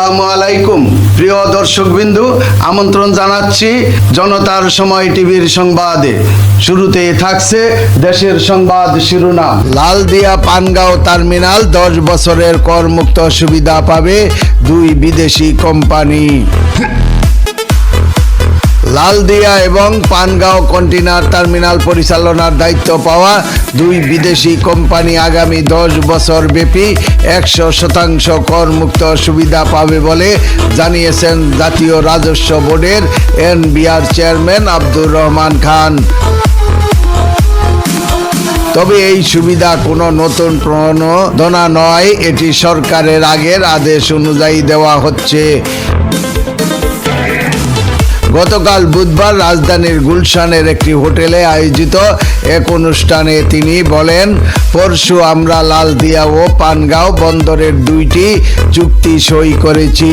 আসসালামু আলাইকুম। প্রিয় দর্শকবিন্দু, আমন্ত্রণ জানাচ্ছি জনতার সময় টিভির সংবাদে। শুরুতে থাকছে দেশের সংবাদ শিরোনাম। লালদিয়া পানগাঁও টার্মিনাল দশ বছরের করমুক্ত সুবিধা পাবে দুই বিদেশি কোম্পানি। লালদিয়া এবং পানগাঁও কন্টেনার টার্মিনাল পরিচালনার দায়িত্ব পাওয়া দুই বিদেশি কোম্পানি আগামী দশ বছর ব্যাপী একশো শতাংশ করমুক্ত সুবিধা পাবে বলে জানিয়েছেন জাতীয় রাজস্ব বোর্ডের এনবিআর চেয়ারম্যান আব্দুর রহমান খান। তবে এই সুবিধা কোনো নতুন প্রণোদনা নয়, এটি সরকারের আগের আদেশ অনুযায়ী দেওয়া হচ্ছে। গতকাল বুধবার রাজধানীর গুলশানের একটি হোটেলে আয়োজিত এক অনুষ্ঠানে তিনি বলেন, পরশু আমরা লালদিয়া ও পানগাঁও বন্দরের দুইটি চুক্তি সই করেছি।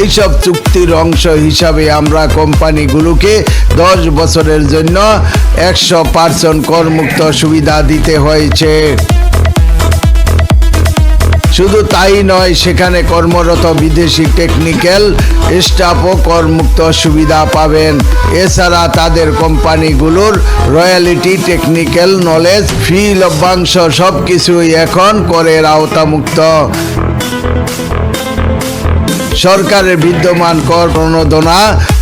এইসব চুক্তির অংশ হিসাবে আমরা কোম্পানিগুলোকে দশ বছরের জন্য একশো পার্সেন্ট করমুক্ত সুবিধা দিতে হয়েছে। শুধু তাই নয়, সেখানে কর্মরত বিদেশি টেকনিক্যাল স্টাফও করমুক্ত সুবিধা পাবেন। এছাড়া তাদের কোম্পানিগুলোর রয়্যালিটি টেকনিক্যাল নলেজ ফি লভ্যাংশ সব কিছুই এখন করের আওতামুক্ত। সরকারের বিদ্যমান কর প্রণোদনা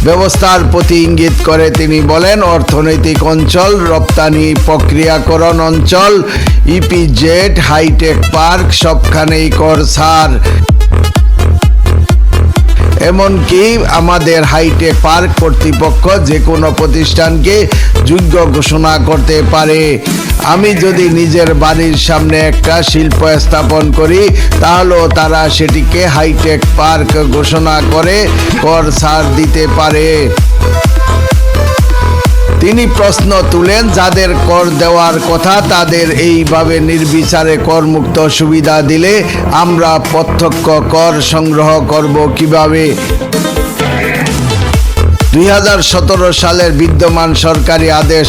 ব্যবস্থার প্রতি ইঙ্গিত করে তিনি বলেন, অর্থনৈতিক অঞ্চল, রপ্তানি প্রক্রিয়াকরণ অঞ্চল ইপিজেড হাইটেক পার্ক সবখানেই কর ছাড়। এমনকি আমাদের হাইটেক পার্ক কর্তৃপক্ষ যে কোনো প্রতিষ্ঠানকে যোগ্য ঘোষণা করতে পারে। আমি যদি নিজের বাড়ির সামনে একটা শিল্প স্থাপন করি, তাহলেও তারা সেটিকে হাইটেক পার্ক ঘোষণা করে কর ছাড় দিতে পারে। তিনি প্রশ্ন তুলেন, যাদের কর দেওয়ার কথা, তাদের এইভাবে নির্বিচারে করমুক্ত সুবিধা দিলে আমরা প্রত্যক্ষ কর সংগ্রহ করব কীভাবে? দুই হাজার সতেরো সালের বিদ্যমান সরকারি আদেশ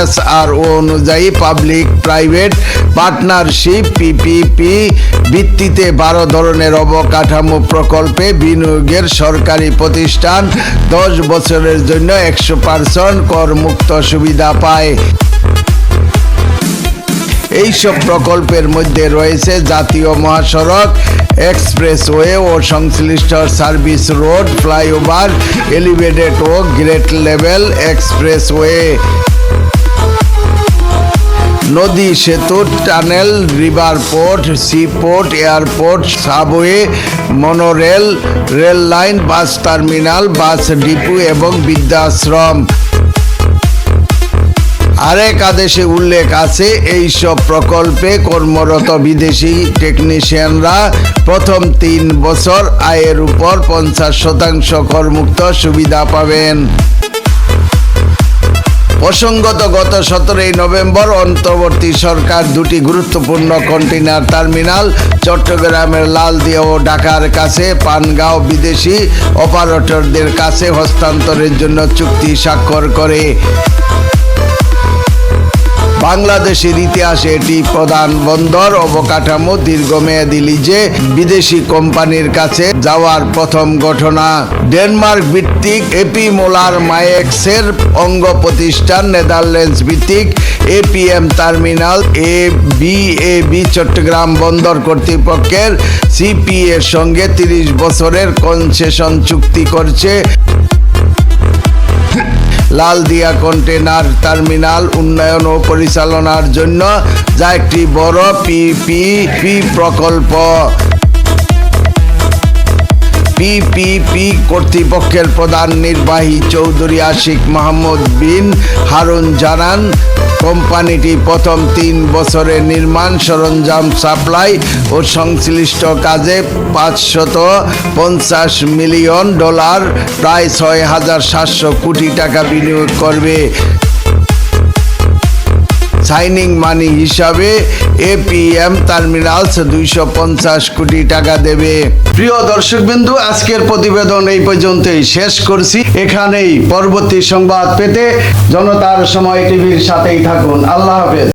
এস আর ও অনুযায়ী পাবলিক, প্রাইভেট পার্টনারশিপ, পিপিপি ভিত্তিতে বারো ধরনের অবকাঠামো প্রকল্পে বিনিয়োগের সরকারি প্রতিষ্ঠান দশ বছরের জন্য একশো পার্সেন্ট করমুক্ত সুবিধা পায়। এইসব প্রকল্পের মধ্যে রয়েছে জাতীয় মহাসড়ক এক্সপ্রেসওয়ে ও সংশ্লিষ্ট সার্ভিস রোড, ফ্লাইওভার, এলিভেটেড ও গ্রেট লেভেল এক্সপ্রেসওয়ে। নদী সেতু, tunnel, river port, sea port, airport, subway, monorail rail line bus terminal, bus depot এবং বৃদ্ধাশ্রম। আরেক আদেশে উল্লেখ আছে এই সব প্রকল্পে কর্মরত বিদেশি টেকনিশিয়ানরা প্রথম তিন বছর আয়ের উপর পঞ্চাশ শতাংশ করমুক্ত সুবিধা পাবেন। প্রসঙ্গত, গত সতেরোই নভেম্বর অন্তর্বর্তী সরকার দুটি গুরুত্বপূর্ণ কন্টেনার টার্মিনাল চট্টগ্রামের লালদিয়া ও ঢাকার কাছে পানগাঁও বিদেশি অপারেটরদের কাছে হস্তান্তরের জন্য চুক্তি স্বাক্ষর করে। বাংলাদেশের ইতিহাসে এটি প্রধান বন্দর। অবকাঠামো দীর্ঘমেয়াদী লিজে বিদেশি কোম্পানির কাছে যাওয়ার প্রথম ঘটনা। ডেনমার্ক ভিত্তিক এপি মোলার মায়েক্সের অঙ্গ প্রতিষ্ঠান নেদারল্যান্ডস ভিত্তিক APM terminal A B A B Chittagong বন্দর কর্তৃপক্ষের সিপি এর সঙ্গে তিরিশ বছরের কনসেশন চুক্তি করছে। লালদিয়া কন্টেনার টার্মিনাল উন্নয়ন ও পরিচালনার জন্য যা একটি বড় পিপিপি প্রকল্প। পিপিপি কর্তৃপক্ষের প্রধান নির্বাহী চৌধুরী আশিক মাহমুদ বিন হারুন জানান কোম্পানিটি প্রথম তিন বছরে নির্মাণ সরঞ্জাম সাপ্লাই ও সংশ্লিষ্ট কাজে পাঁচশত পঞ্চাশ মিলিয়ন ডলার, প্রায় ছয় হাজার সাতশো কোটি টাকা বিনিয়োগ করবে। সাইনিং মানি হিসাবে এপিএম টার্মিনালস দুইশো পঞ্চাশ কোটি টাকা দেবে। প্রিয় দর্শকবিন্দু, আজকের প্রতিবেদন এই পর্যন্তই শেষ করছি। এখানেই পরবর্তী সংবাদ পেতে জনতার সময় টিভির সাথেই থাকুন। আল্লাহ হাফেজ।